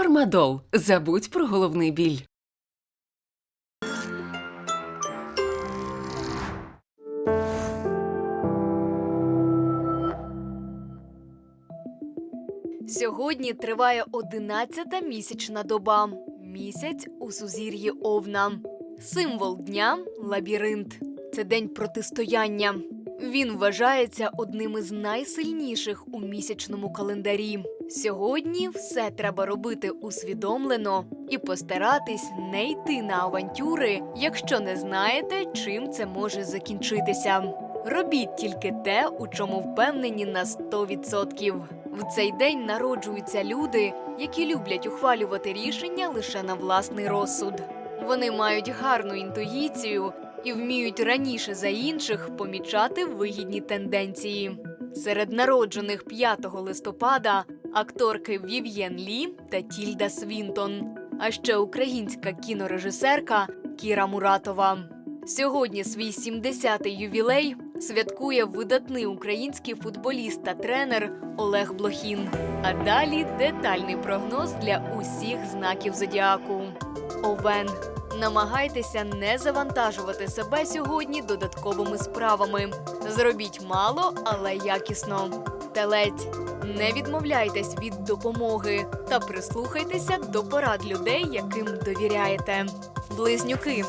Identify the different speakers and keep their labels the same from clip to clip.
Speaker 1: Фармадол. Забудь про головний біль.
Speaker 2: Сьогодні триває 11-та місячна доба. Місяць у сузір'ї Овна. Символ дня лабіринт. Це день протистояння. Він вважається одним із найсильніших у місячному календарі. Сьогодні все треба робити усвідомлено і постаратись не йти на авантюри, якщо не знаєте, чим це може закінчитися. Робіть тільки те, у чому впевнені на 100%. В цей день народжуються люди, які люблять ухвалювати рішення лише на власний розсуд. Вони мають гарну інтуїцію і вміють раніше за інших помічати вигідні тенденції. Серед народжених 5 листопада акторки Вів'єн Лі та Тільда Свінтон, а ще українська кінорежисерка Кіра Муратова. Сьогодні свій 70-й ювілей святкує видатний український футболіст та тренер Олег Блохін. А далі детальний прогноз для усіх знаків зодіаку. Овен. Намагайтеся не завантажувати себе сьогодні додатковими справами. Зробіть мало, але якісно. Телець. Не відмовляйтесь від допомоги та прислухайтеся до порад людей, яким довіряєте. Близнюки.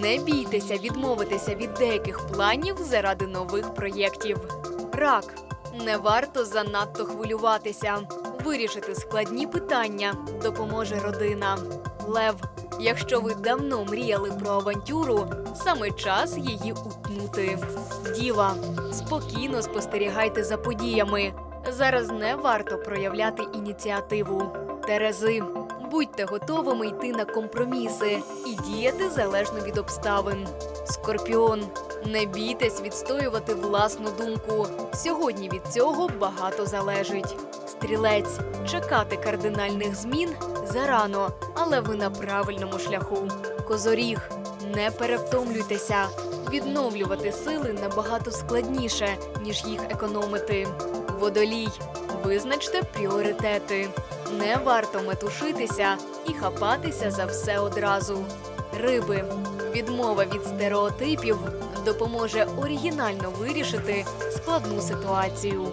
Speaker 2: Не бійтеся відмовитися від деяких планів заради нових проєктів. Рак. Не варто занадто хвилюватися. Вирішити складні питання допоможе родина. Лев. Якщо ви давно мріяли про авантюру, саме час її утнути. Діва. Спокійно спостерігайте за подіями. Зараз не варто проявляти ініціативу. Терези. Будьте готовими йти на компроміси і діяти залежно від обставин. Скорпіон. Не бійтесь відстоювати власну думку. Сьогодні від цього багато залежить. Стрілець. Чекати кардинальних змін зарано, але ви на правильному шляху. Козоріг. Не перевтомлюйтеся. Відновлювати сили набагато складніше, ніж їх економити. Водолій. Визначте пріоритети. Не варто метушитися і хапатися за все одразу. Риби. Відмова від стереотипів допоможе оригінально вирішити складну ситуацію.